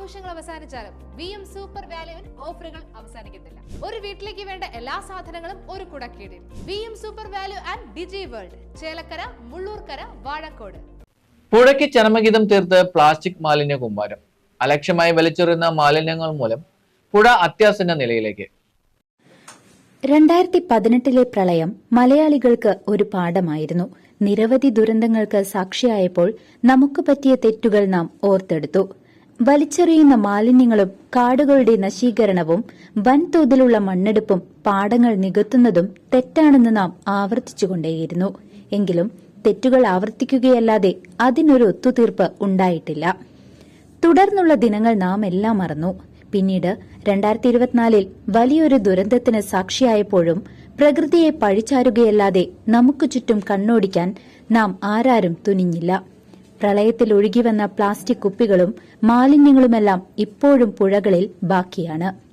ആഘോഷങ്ങൾ അവസാനിച്ചാലും V M super വാല്യുവിൽ ഓഫറുകൾ അവസാനിക്കുന്നില്ല. ഒരു വീട്ടിലേക്ക് വേണ്ട എല്ലാ സാധനങ്ങളും ഒരു കുടക്കീടിൽ. V M super value and Digi World Chelakkara Mullurkara Vazhakode. പുഴയ്ക്ക് ചരമഗീതം തീർത്ത് പ്ലാസ്റ്റിക് മാലിന്യ കുമ്പാരം. അലക്ഷ്യമായി വലിച്ചെറിയുന്ന മാലിന്യങ്ങൾ മൂലം പുഴ അത്യാസന്ന നിലയിലേക്ക്. രണ്ടായിരത്തി പതിനെട്ടിലെ പ്രളയം മലയാളികൾക്ക് ഒരു പാഠമായിരുന്നു. നിരവധി ദുരന്തങ്ങൾക്ക് സാക്ഷിയായപ്പോൾ നമുക്ക് പറ്റിയ തെറ്റുകൾ നാം ഓർത്തെടുത്തു. വലിച്ചെറിയുന്ന മാലിന്യങ്ങളും കാടുകളുടെ നശീകരണവും വൻതോതിലുള്ള മണ്ണെടുപ്പും പാടങ്ങൾ നികത്തുന്നതും തെറ്റാണെന്ന് നാം ആവർത്തിച്ചുകൊണ്ടേയിരുന്നു. എങ്കിലും തെറ്റുകൾ ആവർത്തിക്കുകയല്ലാതെ അതിനൊരു ഒത്തുതീർപ്പ് ഉണ്ടായിട്ടില്ല. തുടർന്നുള്ള ദിനങ്ങൾ നാം എല്ലാം മറന്നു. പിന്നീട് രണ്ടായിരത്തി ഇരുപത്തിനാലിൽ വലിയൊരു ദുരന്തത്തിന് സാക്ഷിയായപ്പോഴും പ്രകൃതിയെ പഴിച്ചാരുകയല്ലാതെ നമുക്ക് ചുറ്റും കണ്ണോടിക്കാൻ നാം ആരാരും തുനിഞ്ഞില്ല. പ്രളയത്തിൽ ഒഴുകിവന്ന പ്ലാസ്റ്റിക് കുപ്പികളും മാലിന്യങ്ങളുമെല്ലാം ഇപ്പോഴും പുഴകളിൽ ബാക്കിയാണ്.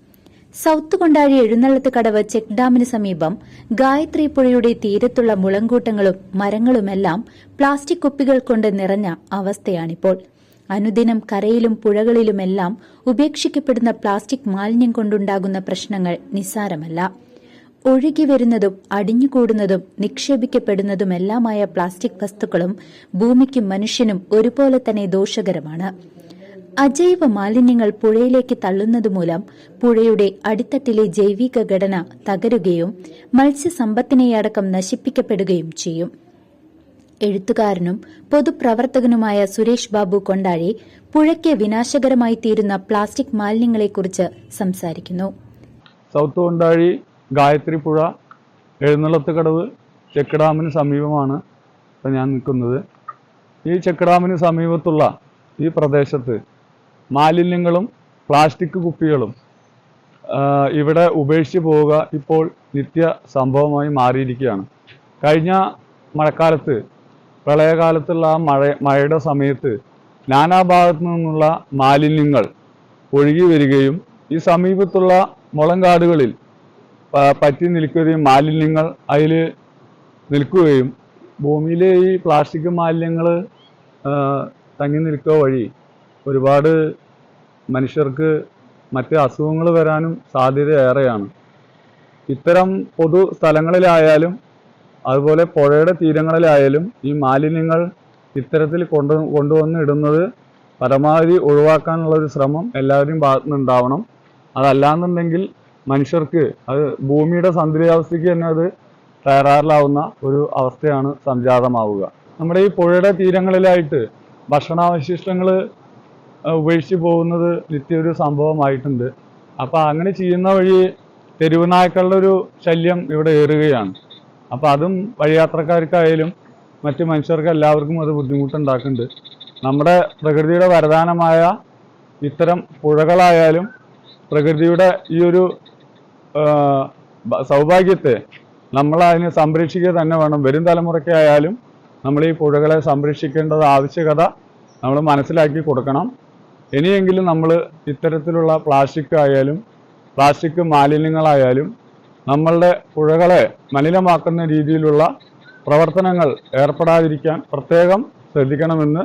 സൌത്ത് കൊണ്ടാഴി എഴുന്നള്ളത്ത് കടവ് ചെക്ക് ഡാമിന് സമീപം ഗായത്രി പുഴയുടെ തീരത്തുള്ള മുളങ്കൂട്ടങ്ങളും മരങ്ങളുമെല്ലാം പ്ലാസ്റ്റിക് കുപ്പികൾ കൊണ്ട് നിറഞ്ഞ അവസ്ഥയാണിപ്പോൾ. അനുദിനം കരയിലും പുഴകളിലുമെല്ലാം ഉപേക്ഷിക്കപ്പെടുന്ന പ്ലാസ്റ്റിക് മാലിന്യം കൊണ്ടുണ്ടാകുന്ന പ്രശ്നങ്ങൾ നിസ്സാരമല്ല. ഒഴുകി വരുന്നതും അടിഞ്ഞുകൂടുന്നതും നിക്ഷേപിക്കപ്പെടുന്നതുമെല്ലാമായ പ്ലാസ്റ്റിക് വസ്തുക്കളും ഭൂമിക്കും മനുഷ്യനും ഒരുപോലെ തന്നെ ദോഷകരമാണ്. അജൈവ മാലിന്യങ്ങൾ പുഴയിലേക്ക് തള്ളുന്നതുമൂലം പുഴയുടെ അടിത്തട്ടിലെ ജൈവിക ഘടന തകരുകയും മത്സ്യസമ്പത്തിനെയടക്കം നശിപ്പിക്കപ്പെടുകയും ചെയ്യും. എഴുത്തുകാരനും പൊതുപ്രവർത്തകനുമായ സുരേഷ് ബാബു കൊണ്ടാഴി പുഴയ്ക്ക് വിനാശകരമായി തീരുന്ന പ്ലാസ്റ്റിക് മാലിന്യങ്ങളെക്കുറിച്ച് സംസാരിക്കുന്നു. സൗത്ത് കൊണ്ടാഴി ഗായത്രി പുഴ എഴുന്നള്ളത്ത് കടവ് ചെക്ക് ഡാമിന് സമീപമാണ് ഇപ്പം ഞാൻ നിൽക്കുന്നത്. ഈ ചെക്ക് ഡാമിന് സമീപത്തുള്ള ഈ പ്രദേശത്ത് മാലിന്യങ്ങളും പ്ലാസ്റ്റിക് കുപ്പികളും ഇവിടെ ഉപേക്ഷിച്ച് പോവുക ഇപ്പോൾ നിത്യ സംഭവമായി മാറിയിരിക്കുകയാണ്. കഴിഞ്ഞ മഴക്കാലത്ത് പ്രളയകാലത്തുള്ള ആ മഴ മഴയുടെ സമയത്ത് നാനാഭാഗത്തു നിന്നുള്ള മാലിന്യങ്ങൾ ഒഴുകി വരികയും ഈ സമീപത്തുള്ള മുളങ്കാടുകളിൽ പറ്റി നിൽക്കുകയും മാലിന്യങ്ങൾ അതിൽ നിൽക്കുകയും ഭൂമിയിലെ ഈ പ്ലാസ്റ്റിക് മാലിന്യങ്ങൾ തങ്ങി നിൽക്കുക വഴി ഒരുപാട് മനുഷ്യർക്ക് മറ്റ് അസുഖങ്ങൾ വരാനും സാധ്യത ഏറെയാണ്. ഇത്തരം പൊതു സ്ഥലങ്ങളിലായാലും അതുപോലെ പുഴയുടെ തീരങ്ങളിലായാലും ഈ മാലിന്യങ്ങൾ ഇത്തരത്തിൽ കൊണ്ട് കൊണ്ടുവന്ന് ഇടുന്നത് പരമാവധി ഒഴിവാക്കാനുള്ള ഒരു ശ്രമം എല്ലാവരുടെയും ഭാഗത്തുനിന്നുണ്ടാവണം. അതല്ലാന്നുണ്ടെങ്കിൽ മനുഷ്യർക്ക് അത് ഭൂമിയുടെ സന്തുലിതാവസ്ഥയ്ക്ക് തന്നെ അത് തയ്യാറാറിലാവുന്ന ഒരു അവസ്ഥയാണ് സംജാതമാവുക. നമ്മുടെ ഈ പുഴയുടെ തീരങ്ങളിലായിട്ട് ഭക്ഷണാവശിഷ്ടങ്ങൾ ഉപേക്ഷിച്ച് പോകുന്നത് നിത്യ ഒരു സംഭവമായിട്ടുണ്ട്. അപ്പോൾ അങ്ങനെ ചെയ്യുന്ന വഴി തെരുവ് നായ്ക്കളുടെ ഒരു ശല്യം ഇവിടെ ഏറുകയാണ്. അപ്പോൾ അതും വഴിയാത്രക്കാർക്കായാലും മറ്റ് മനുഷ്യർക്ക് എല്ലാവർക്കും അത് ബുദ്ധിമുട്ടുണ്ടാക്കുന്നുണ്ട്. നമ്മുടെ പ്രകൃതിയുടെ വരദാനമായ ഇത്തരം പുഴകളായാലും പ്രകൃതിയുടെ ഈ ഒരു സൗഭാഗ്യത്തെ നമ്മൾ അതിനെ സംരക്ഷിക്കുക തന്നെ വേണം. വരും തലമുറയ്ക്കായാലും നമ്മൾ ഈ പുഴകളെ സംരക്ഷിക്കേണ്ടത് ആവശ്യകത നമ്മൾ മനസ്സിലാക്കി കൊടുക്കണം. ഇനിയെങ്കിലും നമ്മൾ ഇത്തരത്തിലുള്ള പ്ലാസ്റ്റിക് ആയാലും പ്ലാസ്റ്റിക് മാലിന്യങ്ങളായാലും നമ്മളുടെ പുഴകളെ മലിനമാക്കുന്ന രീതിയിലുള്ള പ്രവർത്തനങ്ങൾ ഏർപ്പെടാതിരിക്കാൻ പ്രത്യേകം ശ്രദ്ധിക്കണമെന്ന്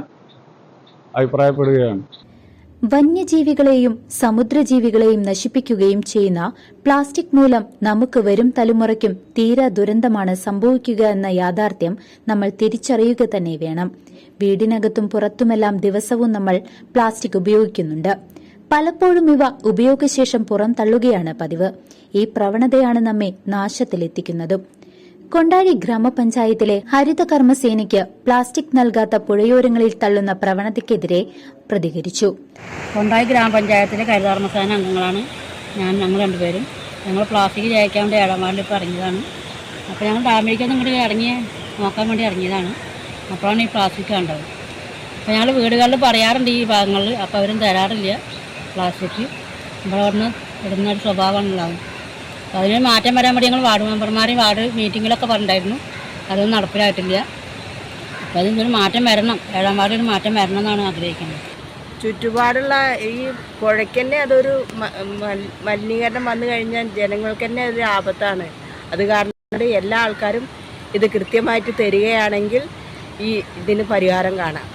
അഭിപ്രായപ്പെടുകയാണ്. വന്യജീവികളെയും സമുദ്രജീവികളെയും നശിപ്പിക്കുകയും ചെയ്യുന്ന പ്ലാസ്റ്റിക് മൂലം നമുക്ക് വരും തലമുറയ്ക്കും തീരാ ദുരന്തമാണ് സംഭവിക്കുക എന്ന യാഥാർത്ഥ്യം നമ്മൾ തിരിച്ചറിയുക തന്നെ വേണം. വീടിനകത്തും പുറത്തുമെല്ലാം ദിവസവും നമ്മൾ പ്ലാസ്റ്റിക് ഉപയോഗിക്കുന്നുണ്ട്. പലപ്പോഴും ഇവ ഉപയോഗശേഷം പുറം തള്ളുകയാണ് പതിവ്. ഈ പ്രവണതയാണ് നമ്മെ നാശത്തിലെത്തിക്കുന്നതും. കൊണ്ടാഴി ഗ്രാമപഞ്ചായത്തിലെ ഹരിത കർമ്മസേനയ്ക്ക് പ്ലാസ്റ്റിക് നൽകാത്ത പുഴയോരങ്ങളിൽ തള്ളുന്ന പ്രവണതയ്ക്കെതിരെ പ്രതികരിച്ചു. കൊണ്ടായി ഗ്രാമപഞ്ചായത്തിലെ ഹരിതകർമ്മസേന അംഗങ്ങളാണ്. ഞാൻ ഞങ്ങൾ രണ്ടുപേരും. ഞങ്ങൾ പ്ലാസ്റ്റിക് ജയിക്കാൻ വേണ്ടി ഏഴാമാരിൽ ഇപ്പോൾ ഇറങ്ങിയതാണ്. അപ്പോൾ ഞങ്ങൾ ഡാമിലേക്കൊന്നും ഇങ്ങോട്ട് ഇറങ്ങി നോക്കാൻ വേണ്ടി ഇറങ്ങിയതാണ്. അപ്പോഴാണ് ഈ പ്ലാസ്റ്റിക് കണ്ടത്. അപ്പോൾ ഞങ്ങൾ വീടുകളിൽ പറയാറുണ്ട് ഈ ഭാഗങ്ങളിൽ അപ്പോൾ അവരും തരാറില്ല പ്ലാസ്റ്റിക്. വന്ന് ഇടുന്ന ഒരു അപ്പോൾ അതിന് മാറ്റം വരാൻ വേണ്ടി ഞങ്ങൾ വാർഡ് മെമ്പർമാരെയും വാർഡ് മീറ്റിങ്ങിലൊക്കെ പറഞ്ഞിട്ടുണ്ടായിരുന്നു. അതൊന്നും നടപ്പിലായിട്ടില്ല. അപ്പോൾ അതിനൊരു മാറ്റം വരണം. ഏഴാം വാർഡിൽ മാറ്റം വരണം എന്നാണ് ആഗ്രഹിക്കുന്നത്. ചുറ്റുപാടുള്ള ഈ പുഴയ്ക്ക് തന്നെ അതൊരു മലിനീകരണം വന്നു കഴിഞ്ഞാൽ ജനങ്ങൾക്ക് തന്നെ ഒരു ആപത്താണ്. അത് കാരണം എല്ലാ ആൾക്കാരും ഇത് കൃത്യമായിട്ട് തരികയാണെങ്കിൽ ഈ ഇതിന് പരിഹാരം കാണാം.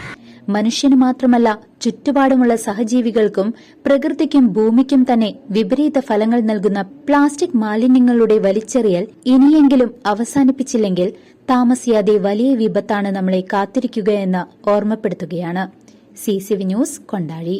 മനുഷ്യന് മാത്രമല്ല ചുറ്റുപാടുമുള്ള സഹജീവികൾക്കും പ്രകൃതിക്കും ഭൂമിക്കും തന്നെ വിപരീത ഫലങ്ങൾ നൽകുന്ന പ്ലാസ്റ്റിക് മാലിന്യങ്ങളുടെ വലിച്ചെറിയൽ ഇനിയെങ്കിലും അവസാനിപ്പിച്ചില്ലെങ്കിൽ താമസിയാതെ വലിയ വിപത്താണ് നമ്മളെ കാത്തിരിക്കുകയെന്ന് ഓർമ്മപ്പെടുത്തുകയാണ്. C C V news Kondazhi.